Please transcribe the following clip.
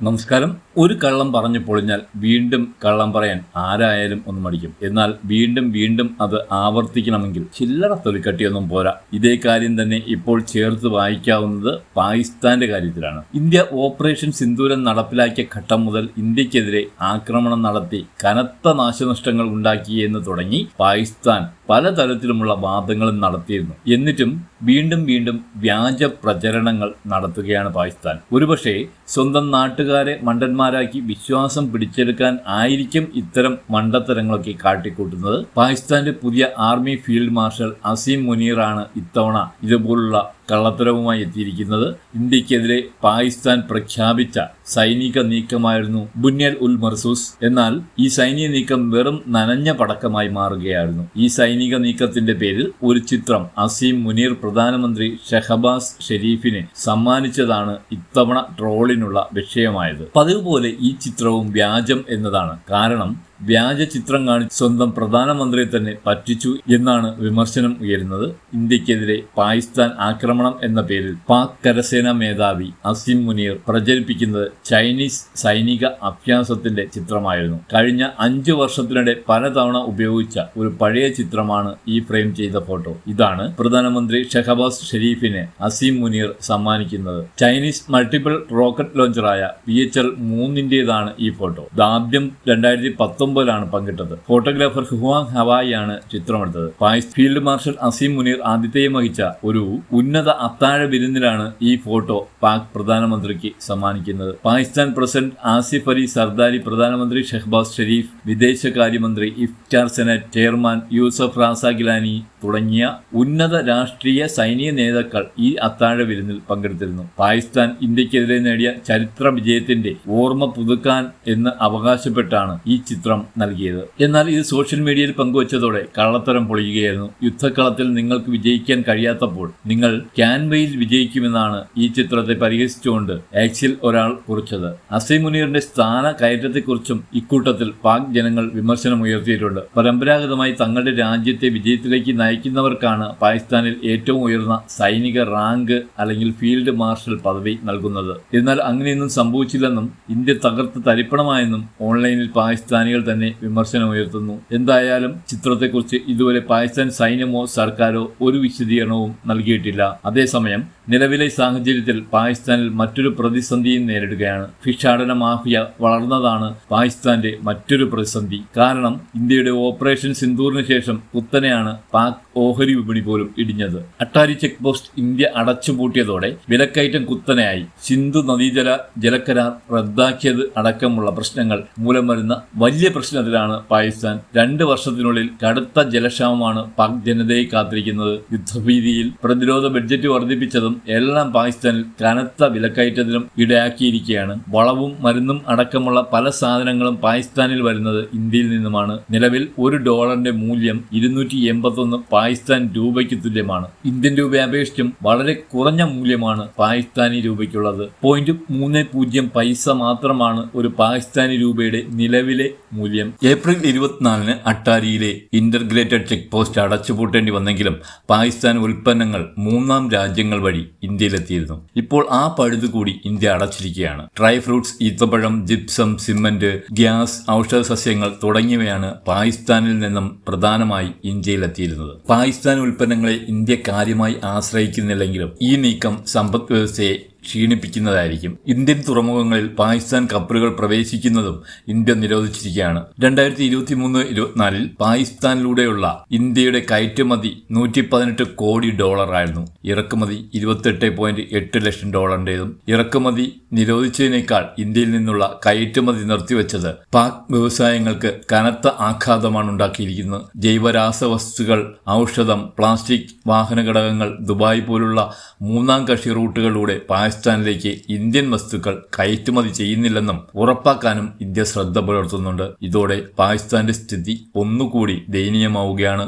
നമസ്കാരം. ഒരു കള്ളം പറഞ്ഞു പൊളിഞ്ഞാൽ വീണ്ടും കള്ളം പറയാൻ ആരായാലും ഒന്ന് മടിക്കും. എന്നാൽ വീണ്ടും വീണ്ടും അത് ആവർത്തിക്കണമെങ്കിൽ ചില്ലറ തൊലിക്കട്ടിയൊന്നും പോരാ. ഇതേ കാര്യം തന്നെ ഇപ്പോൾ ചേർത്ത് വായിക്കാവുന്നത് പാകിസ്ഥാന്റെ കാര്യത്തിലാണ്. ഇന്ത്യ ഓപ്പറേഷൻ സിന്ദൂരം നടപ്പിലാക്കിയ ഘട്ടം മുതൽ ഇന്ത്യക്കെതിരെ ആക്രമണം നടത്തി കനത്ത നാശനഷ്ടങ്ങൾ ഉണ്ടാക്കി എന്ന് തുടങ്ങി പാകിസ്ഥാൻ പലതരത്തിലുമുള്ള വാദങ്ങളും നടത്തിയിരുന്നു. എന്നിട്ടും വീണ്ടും വീണ്ടും വ്യാജ പ്രചരണങ്ങൾ നടത്തുകയാണ് പാകിസ്ഥാൻ. ഒരുപക്ഷെ സ്വന്തം നാട്ടുകാരെ മണ്ടന്മാരാക്കി വിശ്വാസം പിടിച്ചെടുക്കാൻ ആയിരിക്കും ഇത്തരം മണ്ടത്തരങ്ങളൊക്കെ കാട്ടിക്കൂട്ടുന്നത്. പാകിസ്ഥാന്റെ പുതിയ ആർമി ഫീൽഡ് മാർഷൽ അസീം മുനീറാണ് ഇത്തവണ ഇതുപോലുള്ള കള്ളത്തരവുമായി എത്തിയിരിക്കുന്നത് ഇന്ത്യക്കെതിരെ പാകിസ്ഥാൻ പ്രഖ്യാപിച്ച സൈനിക നീക്കമായിരുന്നു ബുന്യൽ ഉൽ മർസൂസ്. എന്നാൽ ഈ സൈനിക നീക്കം വെറും നനഞ്ഞ പടക്കമായി മാറുകയായിരുന്നു. ഈ സൈനിക നീക്കത്തിന്റെ പേരിൽ ഒരു ചിത്രം അസീം മുനീർ പ്രധാനമന്ത്രി ഷഹബാസ് ഷെരീഫിനെ സമ്മാനിച്ചതാണ് ഇത്തവണ ട്രോളിനുള്ള വിഷയമായത്. പതിവ് പോലെ ഈ ചിത്രവും വ്യാജം എന്നതാണ്. കാരണം വ്യാജ ചിത്രം കാണിച്ച് സ്വന്തം പ്രധാനമന്ത്രിയെ തന്നെ പറ്റിച്ചു എന്നാണ് വിമർശനം ഉയരുന്നത്. ഇന്ത്യക്കെതിരെ പാകിസ്ഥാൻ ആക്രമണം എന്ന പേരിൽ പാക് കരസേനാ മേധാവി അസിം മുനീർ പ്രചരിപ്പിക്കുന്നത് ചൈനീസ് സൈനിക അഭ്യാസത്തിന്റെ ചിത്രമായിരുന്നു. കഴിഞ്ഞ അഞ്ചു വർഷത്തിനിടെ പലതവണ ഉപയോഗിച്ച ഒരു പഴയ ചിത്രമാണ് ഈ ഫ്രെയിം ചെയ്ത ഫോട്ടോ. ഇതാണ് പ്രധാനമന്ത്രി ഷഹബാസ് ഷെരീഫിനെ അസീം മുനീർ സമ്മാനിക്കുന്നത്. ചൈനീസ് മൾട്ടിപ്പിൾ റോക്കറ്റ് ലോഞ്ചറായ പി എച്ച് എൽ മൂന്നിന്റേതാണ് ഈ ഫോട്ടോ. ദാദ്യം രണ്ടായിരത്തി പത്തൊമ്പതിലാണ് പങ്കിട്ടത്. ഫോട്ടോഗ്രാഫർ ഹുവാങ് ഹവായി ആണ് ചിത്രമെടുത്തത്. പാകിസ് ഫീൽഡ് മാർഷൽ അസീം മുനീർ ആതിഥേയം വഹിച്ച ഒരു ഉന്നത അത്താഴ വിരുന്നിലാണ് ഈ ഫോട്ടോ പാക് പ്രധാനമന്ത്രിക്ക് സമ്മാനിക്കുന്നത്. പാകിസ്ഥാൻ പ്രസിഡന്റ് ആസിഫ് അലി സർദാരി പ്രധാനമന്ത്രി ഷെഹ്ബാസ് ഷെരീഫ് വിദേശകാര്യമന്ത്രി ഇഫ്റ്റാർ സെനറ്റ് ചെയർമാൻ യൂസഫ് റാസ ഗിലാനി തുടങ്ങിയ ഉന്നത രാഷ്ട്രീയ സൈനിക നേതാക്കൾ ഈ അത്താഴ വിരുന്നിൽ പങ്കെടുത്തിരുന്നു. പാകിസ്ഥാൻ ഇന്ത്യക്കെതിരെ നേടിയ ചരിത്ര വിജയത്തിന്റെ ഓർമ്മ പുതുക്കാൻ എന്ന് അവകാശപ്പെട്ടാണ് ഈ ചിത്രം നൽകിയത്. എന്നാൽ ഇത് സോഷ്യൽ മീഡിയയിൽ പങ്കുവച്ചതോടെ കള്ളത്തരം പൊളിയുകയായിരുന്നു. യുദ്ധക്കളത്തിൽ നിങ്ങൾക്ക് വിജയിക്കാൻ കഴിയാത്തപ്പോൾ നിങ്ങൾ ക്യാൻവയിൽ വിജയിക്കുമെന്നാണ് ഈ ചിത്രത്തെ പരിഹസിച്ചുകൊണ്ട് ആക്സിൽ ഒരാൾ കുറിച്ചത്. അസൈ മുനീറിന്റെ സ്ഥാന കയറ്റത്തെക്കുറിച്ചും ഇക്കൂട്ടത്തിൽ പാക് ജനങ്ങൾ വിമർശനം ഉയർത്തിയിട്ടുണ്ട് പരമ്പരാഗതമായി തങ്ങളുടെ രാജ്യത്തെ വിജയത്തിലേക്ക് നയിക്കുന്നവർക്കാണ് പാകിസ്ഥാനിൽ ഏറ്റവും ഉയർന്ന സൈനിക റാങ്ക് അല്ലെങ്കിൽ ഫീൽഡ് മാർഷൽ പദവി നൽകുന്നത്. എന്നാൽ അങ്ങനെയൊന്നും സംഭവിച്ചില്ലെന്നും ഇന്ത്യ തകർത്ത് തരിപ്പണമായെന്നും ഓൺലൈനിൽ പാകിസ്ഥാനികൾ തന്നെ വിമർശനം ഉയർത്തുന്നു. എന്തായാലും ചിത്രത്തെക്കുറിച്ച് ഇതുവരെ പാകിസ്ഥാൻ സൈന്യമോ സർക്കാരോ ഒരു വിശദീകരണവും നൽകിയിട്ടില്ല. അതേസമയം നിലവിലെ സാഹചര്യത്തിൽ പാകിസ്ഥാനിൽ മറ്റൊരു പ്രതിസന്ധിയും നേരിടുകയാണ്. ഭിക്ഷാടന മാഫിയ വളർന്നതാണ് പാകിസ്ഥാന്റെ മറ്റൊരു പ്രതിസന്ധി. കാരണം ഇന്ത്യയുടെ ഓപ്പറേഷൻ സിന്ദൂറിന് ശേഷം കുത്തനെയാണ് പാക് ഓഹരി വിപണി പോലും ഇടിഞ്ഞത്. അട്ടാരി ചെക്ക് പോസ്റ്റ് ഇന്ത്യ അടച്ചുപൂട്ടിയതോടെ വിലക്കയറ്റം കുത്തനെയായി. സിന്ധു നദീജല ജലക്കരാർ റദ്ദാക്കിയത് അടക്കമുള്ള പ്രശ്നങ്ങൾ മൂലം വരുന്ന വലിയ പ്രശ്നത്തിലാണ് പാകിസ്ഥാൻ. രണ്ട് വർഷത്തിനുള്ളിൽ കടുത്ത ജലക്ഷാമമാണ് പാക് ജനതയെ കാത്തിരിക്കുന്നത്. യുദ്ധഭീതിയിൽ പ്രതിരോധ ബഡ്ജറ്റ് വർദ്ധിപ്പിച്ചതും എല്ലാം പാകിസ്ഥാനിൽ കനത്ത വിലക്കയറ്റത്തിനും ഇടയാക്കിയിരിക്കുകയാണ്. വളവും മരുന്നും അടക്കമുള്ള പല സാധനങ്ങളും പാകിസ്ഥാനിൽ വരുന്നത് ഇന്ത്യയിൽ നിന്നുമാണ്. നിലവിൽ ഒരു ഡോളറിന്റെ മൂല്യം ഇരുന്നൂറ്റി എൺപത്തൊന്ന് പാകിസ്ഥാൻ രൂപയ്ക്ക് തുല്യമാണ്. ഇന്ത്യൻ രൂപയെ അപേക്ഷിച്ചും വളരെ കുറഞ്ഞ മൂല്യമാണ് പാകിസ്ഥാനി രൂപയ്ക്കുള്ളത്. പോയിന്റ് മൂന്ന് പൂജ്യം പൈസ മാത്രമാണ് ഒരു പാകിസ്ഥാനി രൂപയുടെ നിലവിലെ മൂല്യം ഏപ്രിൽ ഇരുപത്തിനാലിന് അട്ടാരിയിലെ ഇന്റർഗ്രേറ്റഡ് ചെക്ക് പോസ്റ്റ് അടച്ചുപൂട്ടേണ്ടി വന്നെങ്കിലും പാകിസ്ഥാൻ ഉൽപ്പന്നങ്ങൾ മൂന്നാം രാജ്യങ്ങൾ വഴി ഇന്ത്യയിലെത്തിയിരുന്നു. ഇപ്പോൾ ആ പഴുത് കൂടി ഇന്ത്യ അടച്ചിരിക്കുകയാണ്. ഡ്രൈ ഫ്രൂട്ട്സ് ഈത്തപ്പഴം ജിപ്സം സിമന്റ് ഗ്യാസ് ഔഷധ സസ്യങ്ങൾ തുടങ്ങിയവയാണ് പാകിസ്ഥാനിൽ നിന്നും പ്രധാനമായി ഇന്ത്യയിലെത്തിയിരുന്നത്. പാകിസ്ഥാൻ ഉൽപ്പന്നങ്ങളെ ഇന്ത്യ കാര്യമായി ആശ്രയിക്കുന്നില്ലെങ്കിലും ഈ നീക്കം സമ്പദ് വ്യവസ്ഥയെ ക്ഷീണിപ്പിക്കുന്നതായിരിക്കും. ഇന്ത്യൻ തുറമുഖങ്ങളിൽ പാകിസ്ഥാൻ കപ്പലുകൾ പ്രവേശിക്കുന്നതും ഇന്ത്യ നിരോധിച്ചിരിക്കുകയാണ്. രണ്ടായിരത്തി ഇരുപത്തി മൂന്ന് ഇരുപത്തിനാലിൽ പാകിസ്ഥാനിലൂടെയുള്ള ഇന്ത്യയുടെ കയറ്റുമതി നൂറ്റി പതിനെട്ട് കോടി ഡോളറായിരുന്നു. ഇറക്കുമതി ഇരുപത്തെട്ട് പോയിന്റ് എട്ട് ലക്ഷം ഡോളറിന്റേതും. ഇറക്കുമതി നിരോധിച്ചതിനേക്കാൾ ഇന്ത്യയിൽ നിന്നുള്ള കയറ്റുമതി നിർത്തിവെച്ചത് പാക് വ്യവസായങ്ങൾക്ക് കനത്ത ആഘാതമാണ് ഉണ്ടാക്കിയിരിക്കുന്നത്. ജൈവരാസവസ്തുക്കൾ ഔഷധം പ്ലാസ്റ്റിക് വാഹന ഘടകങ്ങൾ ദുബായ് പോലുള്ള മൂന്നാം കക്ഷി റൂട്ടുകളിലൂടെ പാകിസ്ഥാനിലേക്ക് ഇന്ത്യൻ വസ്തുക്കൾ കയറ്റുമതി ചെയ്യുന്നില്ലെന്നും ഉറപ്പാക്കാനും ഇന്ത്യ ശ്രദ്ധ പുലർത്തുന്നുണ്ട്. ഇതോടെ പാകിസ്ഥാന്റെ സ്ഥിതി ഒന്നുകൂടി ദയനീയമാവുകയാണ്.